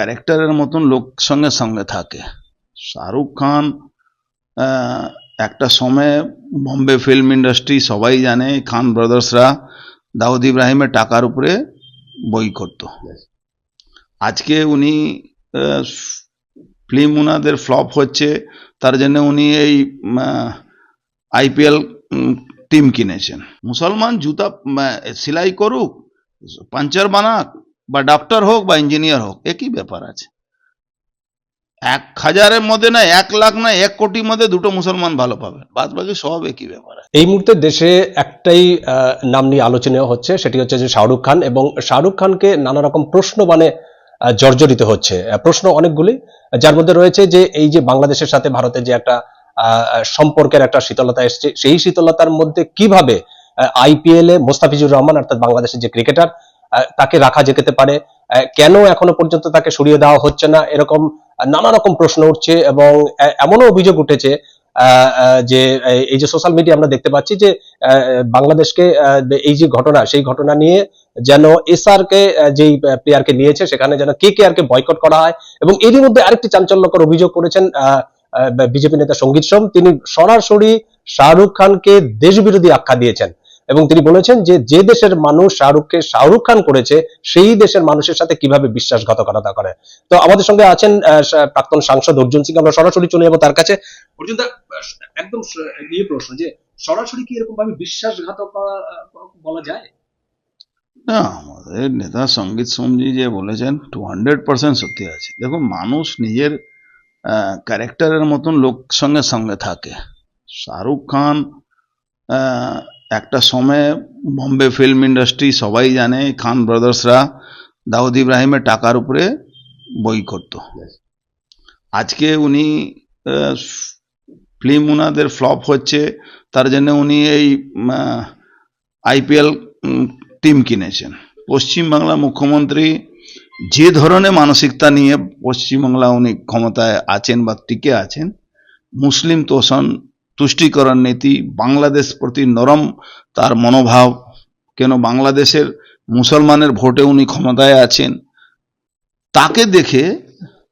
ক্যারেক্টারের মতন লোক সঙ্গে সঙ্গে থাকে। শাহরুখ খান একটা সময়ে বম্বে ফিল্ম ইন্ডাস্ট্রি সবাই জানে খান ব্রাদার্সরা দাউদ ইব্রাহিমের টাকার উপরে বই করতো। আজকে উনি ফিল্ম উনাদের ফ্লপ হচ্ছে তার জন্য উনি এই আইপিএল টিম কিনেছেন। মুসলমান জুতা সেলাই করুক পাঞ্চার বানাক বা ডাক্তার হোক বা ইঞ্জিনিয়ার হোক, একই ব্যাপার আছে। এক হাজারের মধ্যে না এক লাখ না এক কোটির মধ্যে দুটো মুসলমান ভালো পাবে বাদ বাকি সব একই ব্যাপার এই মুহূর্তে দেশে একটাই নাম নিয়ে আলোচনা হচ্ছে, সেটি হচ্ছে যে শাহরুখ খান এবং শাহরুখ খানকে নানা রকম প্রশ্ন মানে জর্জরিত হচ্ছে। প্রশ্ন অনেকগুলি, যার মধ্যে রয়েছে যে এই যে বাংলাদেশের সাথে ভারতের যে একটা সম্পর্কের একটা শীতলতা এসেছে, সেই শীতলতার মধ্যে কীভাবে আইপিএল এ মোস্তাফিজুর রহমান, অর্থাৎ বাংলাদেশের যে ক্রিকেটার তাকে রাখা যেতে পারে। কেন এখনও পর্যন্ত তাকে সরিয়ে দেওয়া হচ্ছে না? এরকম নানা রকম প্রশ্ন উঠছে এবং এমনও অভিযোগ উঠেছে যে, এই যে সোশ্যাল মিডিয়া আমরা দেখতে পাচ্ছি যে বাংলাদেশকে এই যে ঘটনা, সেই ঘটনা নিয়ে যেন এসআর কে যেই প্লেয়ারকে নিয়েছে, সেখানে যেন কে কে আর কে বয়কট করা হয় এবং এরই মধ্যে আরেকটি চাঞ্চল্যকর অভিযোগ করেছেন বিজেপি নেতা সংগীত সোম। তিনি সরাসরি শাহরুখ খানকে দেশবিরোধী আখ্যা দিয়েছেন। এবং তিনি বলেছেন যে যে দেশের মানুষ শাহরুখকে শাহরুখ খান করেছে সেই দেশের মানুষের সাথে কীভাবে বিশ্বাসঘাতকতা করে। তো আমাদের সঙ্গে আছেন প্রাক্তন সাংসদ অর্জুন সিং। আমরা সরাসরি চলে যাব তার কাছে। অর্জুন দা একদম নিয়ে প্রশ্ন যে সরাসরি কি এরকম ভাবে বিশ্বাসঘাতক বলা যায়? না আমাদের নেতা সংগীত সোমজি যে বলেছেন টু হান্ড্রেড পার্সেন্ট সত্যি আছে। দেখুন মানুষ নিজের ক্যারেক্টারের মতন লোক সঙ্গে সঙ্গে থাকে। শাহরুখ খান আহ, একটা সময়ে বম্বে ফিল্ম ইন্ডাস্ট্রি সবাই জানে খান ব্রাদার্সরা দাউদ ইব্রাহিমের টাকার উপরে বই করতো। আজকে উনি ফিল্ম উনাদের ফ্লপ হচ্ছে তার জন্য উনি এই আইপিএল টিম কিনেছেন। পশ্চিমবাংলা মুখ্যমন্ত্রী যে ধরনের মানসিকতা নিয়ে পশ্চিমবাংলা উনি ক্ষমতায় আছেন বা টিকে আছেন মুসলিম তোষণ তুষ্টিকরণ নীতি, বাংলাদেশ প্রতি নরম তার মনোভাব, কেন বাংলাদেশের মুসলমানের ভোটে উনি ক্ষমতায় আছেন, তাকে দেখে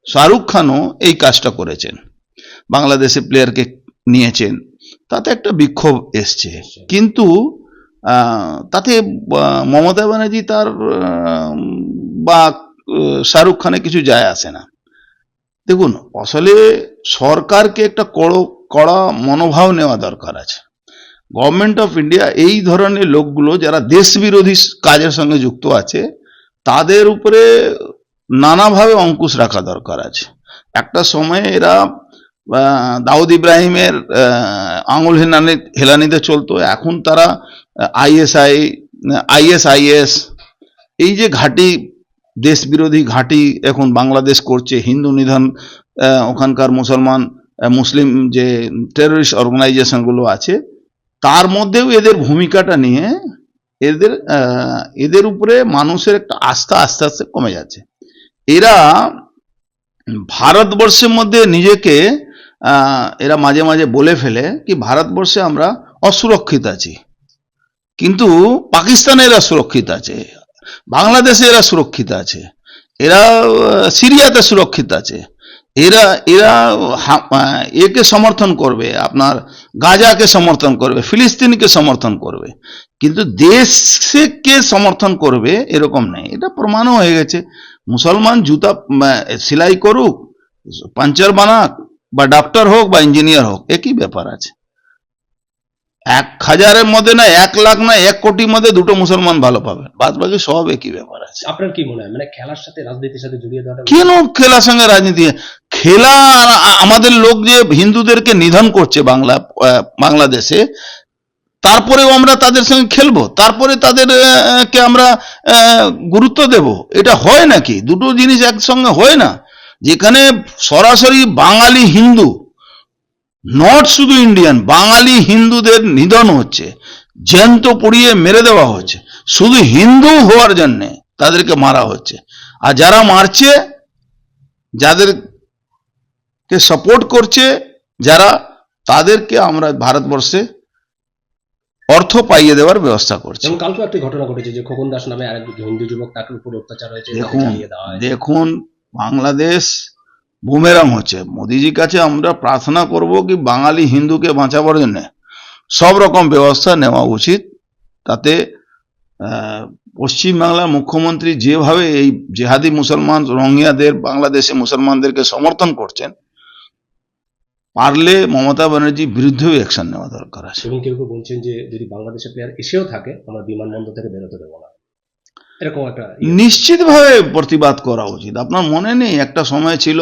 শাহরুখ খানও এই কাজটা করেছেন, বাংলাদেশে প্লেয়ারকে নিয়েছেন। তাতে একটা বিক্ষোভ এসছে। কিন্তু তাতে মমতা ব্যানার্জি তার বা শাহরুখ খানে কিছু যায় আসে না। দেখুন, আসলে সরকারকে একটা কড়ো কড়া মনোভাব নেওয়া দরকার আছে। গভর্নমেন্ট অফ ইন্ডিয়া এই ধরনের লোকগুলো যারা দেশ বিরোধী কাজের সঙ্গে যুক্ত আছে, তাদের উপরে নানাভাবে অঙ্কুশ রাখা দরকার আছে। একটা সময়ে এরা দাউদ ইব্রাহিমের আঙুল হেলানি, হেলানিতে চলতো, এখন তারা আইএসআই আইএসআইএস এই যে ঘাঁটি দেশ বিরোধী ঘাঁটি এখন বাংলাদেশ করছে, হিন্দু নিধন ওখানকার মুসলমান মুসলিম যে টেররিস্ট অর্গানাইজেশনগুলো আছে, তার মধ্যেও এদের ভূমিকাটা নিয়ে এদের এদের উপরে মানুষের একটা আস্থা আস্তে আস্তে কমে যাচ্ছে। এরা ভারতবর্ষের মধ্যে নিজেকে এরা মাঝে মাঝে বলে ফেলে কি ভারতবর্ষে আমরা অসুরক্ষিত আছি। কিন্তু পাকিস্তানে এরা সুরক্ষিত আছে, বাংলাদেশে এরা সুরক্ষিত আছে, এরা সিরিয়াতে সুরক্ষিত আছে। এরা এরা একে সমর্থন করবে, আপনার গাজাকে সমর্থন করবে, ফিলিস্তিনকে সমর্থন করবে। কিন্তু দেশকে সমর্থন করবে এরকম নেই। এটা প্রমাণও হয়ে গেছে। মুসলমান জুতা সেলাই করুক, পাঞ্চার বানাক, বা ডাক্তার হোক, বা ইঞ্জিনিয়ার হোক, একই ব্যাপার আছে। এক হাজারের মধ্যে না এক লাখ না এক কোটির মধ্যে দুটো মুসলমান ভালো পাবে। বাদ বাকি সব একই ব্যাপার আছে। আপনার কি মনে হয়? মানে খেলার সাথে রাজনীতির সাথে জড়িয়ে দেওয়াটা কেন খেলার সঙ্গে রাজনীতি? খেলা আমাদের লোক যে হিন্দুদেরকে নিধন করছে বাংলা বাংলাদেশে তারপরেও আমরা তাদের সঙ্গে খেলব। তারপরে তাদের আহ, কে আমরা আহ, গুরুত্ব দেব। এটা হয় নাকি? দুটো জিনিস একসঙ্গে হয় না। যেখানে সরাসরি বাঙালি হিন্দু নট শুধু ইন্ডিয়ান বাঙালি হিন্দুদের নিধন হচ্ছে জ্যান্ত পুড়িয়ে মেরে দেওয়া হচ্ছে। শুধু হিন্দু হওয়ার জন্যে তাদেরকে মারা হচ্ছে। আর যারা মারছে যাদেরকে সাপোর্ট করছে যারা তাদেরকে আমরা ভারতবর্ষে অর্থ পাইয়ে দেওয়ার ব্যবস্থা করছে। কালকে একটি ঘটনা ঘটেছে যে খোকন দাস নামে আরেক হিন্দু যুবক তাকে উপর অত্যাচার হয়েছে দেখুন দেখুন বাংলাদেশ বুমেরাং হচ্ছে মোদিজির কাছে আমরা প্রার্থনা করব কি বাঙালি হিন্দুকে বাঁচাবার জন্য সব রকম ব্যবস্থা নেওয়া উচিত তাতে পশ্চিমবাংলার মুখ্যমন্ত্রী যেভাবে এই জেহাদি মুসলমান রোহিঙ্গাদের বাংলাদেশে মুসলমানদেরকে সমর্থন করছেন পারলে মমতা ব্যানার্জির বিরুদ্ধেও অ্যাকশন নেওয়া দরকার আছে। এবং কেউ কেউ বলছেন যে যদি বাংলাদেশের প্লেয়ার এসেও থাকে আমরা বিমানবন্দর থেকে বেরোতে দেবো না। এরকম একটা ইয়ে। নিশ্চিতভাবে প্রতিবাদ করা উচিত। আপনার মনে নেই একটা সময় ছিল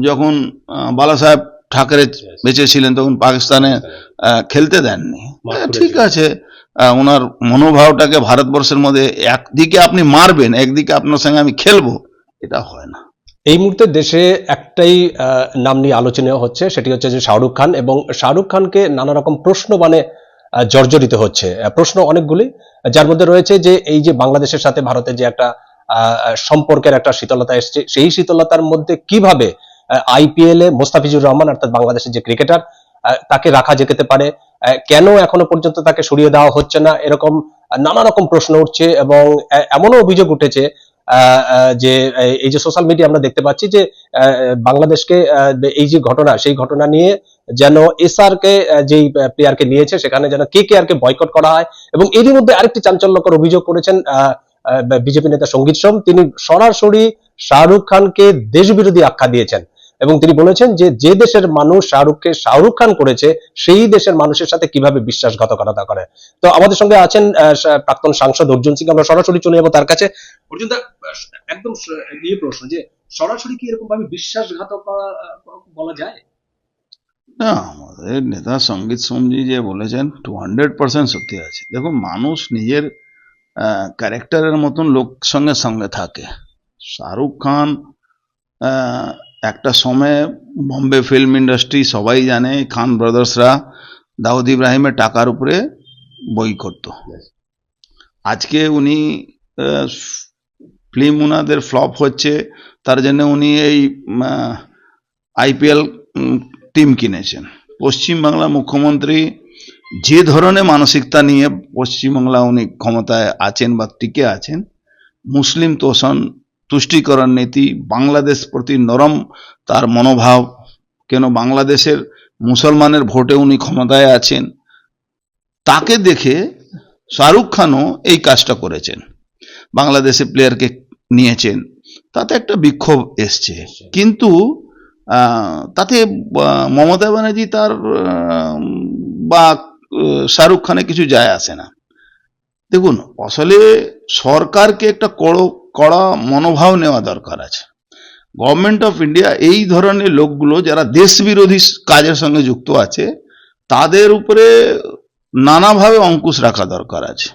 যখন আহ, বালাসাহেব ঠাকরে বেঁচে ছিলেন তখন পাকিস্তানে আহ, খেলতে দেননি। হ্যাঁ, ঠিক আছে। আহ, ওনার মনোভাবটাকে ভারতবর্ষের মধ্যে একদিকে আপনি মারবেন একদিকে আপনার সঙ্গে আমি খেলব এটা হয় না। এই মুহূর্তে দেশে একটাই নাম নিয়ে আলোচনা হচ্ছে সেটি হচ্ছে যে শাহরুখ খান এবং শাহরুখ খানকে নানা রকম প্রশ্ন মানে জর্জরিত হচ্ছে। প্রশ্ন অনেকগুলি। যার মধ্যে রয়েছে যে এই যে বাংলাদেশের সাথে ভারতের যে একটা আহ, সম্পর্কের একটা শীতলতা এসছে সেই শীতলতার মধ্যে কীভাবে আইপিএল এ মোস্তাফিজুর রহমান, অর্থাৎ বাংলাদেশের যে ক্রিকেটার তাকে রাখা যেতে পারে। কেন এখনও পর্যন্ত তাকে সরিয়ে দেওয়া হচ্ছে না? এরকম নানা রকম প্রশ্ন উঠছে এবং এমনও অভিযোগ উঠেছে যে এই যে সোশ্যাল মিডিয়া আমরা দেখতে পাচ্ছি যে বাংলাদেশকে এই যে ঘটনা, সেই ঘটনা নিয়ে যেন এসআর কে যেই প্লেয়ারকে নিয়েছে, সেখানে যেন কে কে আর কে বয়কট করা হয় এবং এরই মধ্যে আরেকটি চাঞ্চল্যকর অভিযোগ করেছেন বিজেপি নেতা সংগীত সোম। তিনি সরাসরি শাহরুখ খানকে দেশবিরোধী আখ্যা দিয়েছেন। এবং তিনি বলেছেন যে যে দেশের মানুষ শাহরুখকে শাহরুখ খান করেছে, সেই দেশের মানুষের সাথে কীভাবে বিশ্বাসঘাতকতা করে। তো আমাদের সঙ্গে আছেন প্রাক্তন সাংসদ অর্জুন সিং, আমরা সরাসরি চলে যাব তার কাছে। অর্জুন একদম স- ইয়ে প্রশ্ন যে সরাসরি কি এরকম ভাবে বিশ্বাসঘাতক বলা যায়? না, আমাদের নেতা সংগীত সোমজি যে বলেছেন টু হান্ড্রেড পার্সেন্ট সত্যি আছে। দেখুন, মানুষ নিজের ক্যারেক্টারের মতন লোক সঙ্গে সঙ্গে থাকে। শাহরুখ খান একটা সময়ে বম্বে ফিল্ম ইন্ডাস্ট্রি সবাই জানে খান ব্রাদার্সরা দাউদ ইব্রাহিমের টাকার উপরে বই করতো। আজকে উনি ফিল্ম উনাদের ফ্লপ হচ্ছে তার জন্য উনি এই আইপিএল টিম কিনেছেন। পশ্চিমবাংলার মুখ্যমন্ত্রী যে ধরনের মানসিকতা নিয়ে পশ্চিমবাংলা উনি ক্ষমতায় আছেন বা টিকে আছেন মুসলিম তোষণ তুষ্টিকরণ নীতি, বাংলাদেশ প্রতি নরম তার মনোভাব। কেন বাংলাদেশের মুসলমানের ভোটে উনি ক্ষমতায় আছেন? তাকে দেখে শাহরুখ খানও এই কাজটা করেছেন। বাংলাদেশে প্লেয়ারকে নিয়েছেন। তাতে একটা বিক্ষোভ এসছে। কিন্তু তাতে মমতা ব্যানার্জি তার বা শাহরুখ খানে কিছু যায় আসে না। দেখুন, আসলে সরকারকে একটা কড়ো কড়া মনোভাব নেওয়া দরকার আছে। গভর্নমেন্ট অফ ইন্ডিয়া এই ধরনের লোকগুলো যারা দেশ বিরোধী কাজের সঙ্গে যুক্ত আছে, তাদের উপরে নানাভাবে অঙ্কুশ রাখা দরকার আছে।